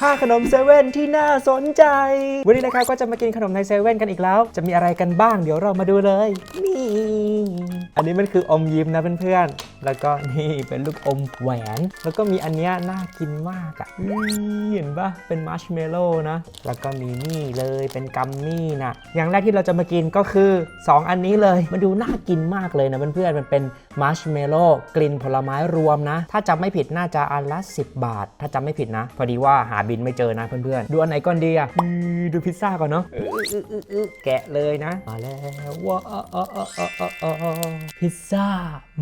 5ขนมเซเว่นที่น่าสนใจ วันนี้นะครับก็จะมากินขนมในเซเว่นกันอีกแล้ว จะมีอะไรกันบ้างเดี๋ยวเรามาดูเลยนี่อันนี้มันคืออมยิ้มนะเพื่อนๆแล้วก็นี่เป็นลูกอมแหวน แล้วก็มีอันเนี้ยน่ากินมากอะอุ๊ยเห็นปะเป็นมัชเมลโล่นะ แล้วก็มีนี่เลยเป็นกัมมี่นะอย่างแรกที่เราจะมากินก็คือ 2 อันนี้เลยมันดูน่ากินมากเลยนะเพื่อนๆมันเป็นมัชเมลโล่กลิ่นผลไม้รวมนะ ถ้าจำไม่ผิดน่าจะอันละ 10 บาท ถ้าจำไม่ผิดนะ พอดีว่าหาบินไม่เจอนะเพื่อนๆ ดูอันไหนก่อนดีอะอือดูพิซซ่าก่อนเนาะอื้ออื้ออื้ออื้อแกะเลยนะ มาแล้วว้าวพิซซ่า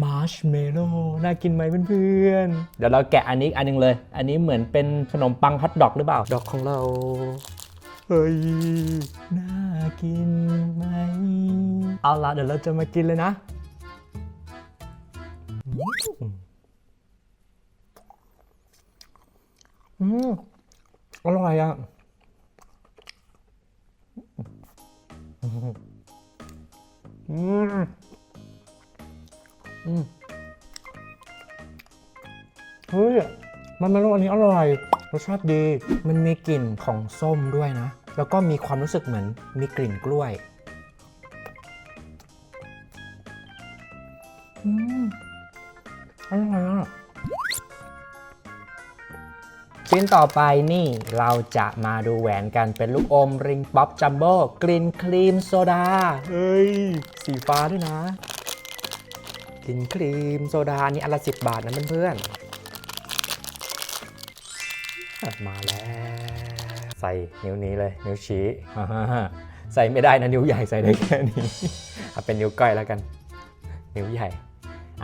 มาร์ชเมลโล่น่ากินไหมเพื่อนๆ เดี๋ยวเราแกะอันนี้อีกอันหนึงเลย อันนี้เหมือนเป็นขนมปังฮอทดอกหรือเปล่า ดอกของเราเฮ้ย น่ากินไหม เอาละเดี๋ยวเราจะมากินเลยนะ อืม อร่อยอะอืมอืมอืมเฮ้ยมันมันอันนี้อร่อย รสชาติดี มันมีกลิ่นของส้มด้วยนะ แล้วก็มีความรู้สึกเหมือนมีกลิ่นกล้วย อืมอร่อยอะ ชิ้นต่อไปนี่เราจะมาดูแหวนกันเป็นลูกอมริงป๊อปจัมโบ้กลิ่นครีมโซดา เฮ้ย สีฟ้าด้วยนะ กลิ่นครีมโซดานี่อันละสิบบาทนะเพื่อนๆมาแล้ว ใส่นิ้วนี้เลย นิ้วชี้อ่าฮะใส่ไม่ได้นะนิ้วใหญ่ใส่ได้แค่นี้เป็นนิ้วก้อยแล้วกัน นิ้วใหญ่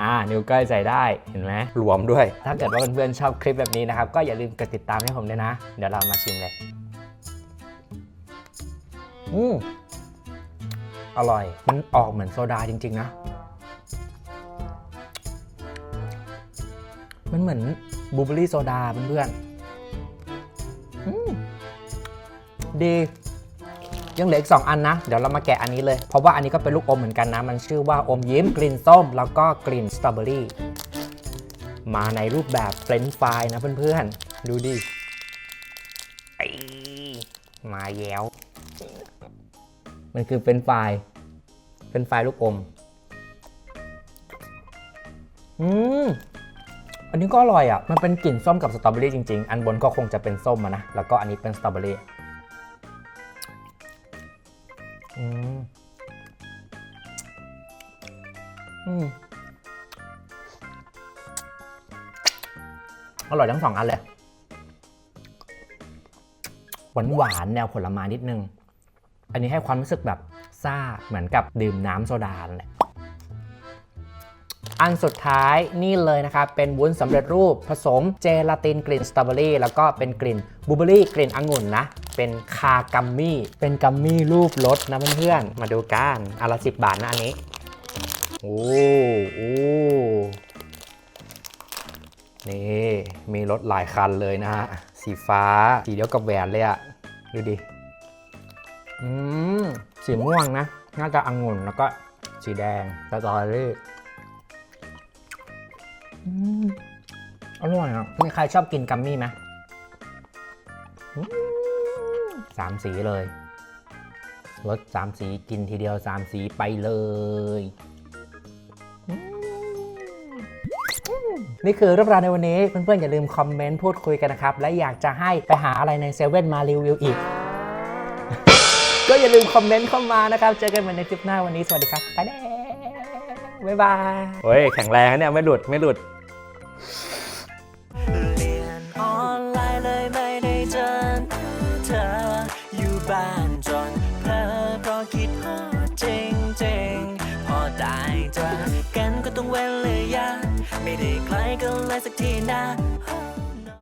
อ่านิ้วก้อยใส่ได้เห็นไหมรวมด้วย ถ้าเกิดว่าเพื่อนๆชอบคลิปแบบนี้นะครับ ก็อย่าลืมกดติดตามให้ผมด้วยนะ เดี๋ยวเรามาชิมเลย อืมอร่อย มันออกเหมือนโซดาจริง ๆ นะ มันเหมือนบลูเบอร์รี่โซดาเพื่อนๆอืมดี ยังเหลืออีก2อันนะ เดี๋ยวเรามาแกะอันนี้เลย เพราะว่าอันนี้ก็เป็นลูกอมเหมือนกันนะ มันชื่อว่าอมยิ้มกลิ่นส้ม แล้วก็กลิ่นสตรอเบอรี่ มาในรูปแบบเฟรนช์ฟรายนะเพื่อนๆ ดูดิมาแย้ว มันคือเฟรนช์ฟรายเฟรนช์ฟรายลูกอม อืม อันนี้ก็อร่อยอะ มันเป็นกลิ่นส้มกับสตรอเบอรี่จริงๆ อันบนก็คงจะเป็นส้มะนะ แล้วก็อันนี้เป็นสตรอเบอรี่ อืมอืมอร่อยทั้งสองอันเลย หวานหวานแนวผลไม้นิดนึง อันนี้ให้ความรู้สึกแบบซ่าเหมือนกับดื่มน้ำโซดาแหละอันสุดท้ายนี่เลยนะครับ เป็นวุ้นสำเร็จรูปผสมเจลาตินกลิ่นสตรอเบอรี่แล้วก็เป็นกลิ่นบลูเบอรี่กลิ่นองุ่นนะ เป็นคากัมมี่ เป็นกัมมี่รูปรสนะเพื่อนๆ มาดูกันอันละสิบบาทนะอันนี้ โอ้โอ้นี่ มีรถหลายคันเลยนะฮะ สีฟ้า สีเดียวกับแหวนเลยอะดูดิ อืม สีม่วงนะ น่าจะองุ่นแล้วก็สีแดงสตอเบอรี่อืมอร่อยอะมีใครชอบกินกัมมี่ไหม อืมสามสีเลยรสสามสีกินทีเดียวสามสีไปเลยนี่คือเรื่องราวในวันนี้ เพื่อนๆ อย่าลืมคอมเมนต์พูดคุยกันนะครับ และอยากจะให้ไปหาอะไรในเซเว่นมารีวิวอีก ก็อย่าลืมคอมเมนต์เข้ามานะครับ เจอกันใหม่ในคลิปหน้าวันนี้ สวัสดีครับ ไปแล้วบ๊ายบายเฮ้ย แข็งแรงนะเนี่ย ไม่หลุด ไม่หลุด เลยสักทีนะ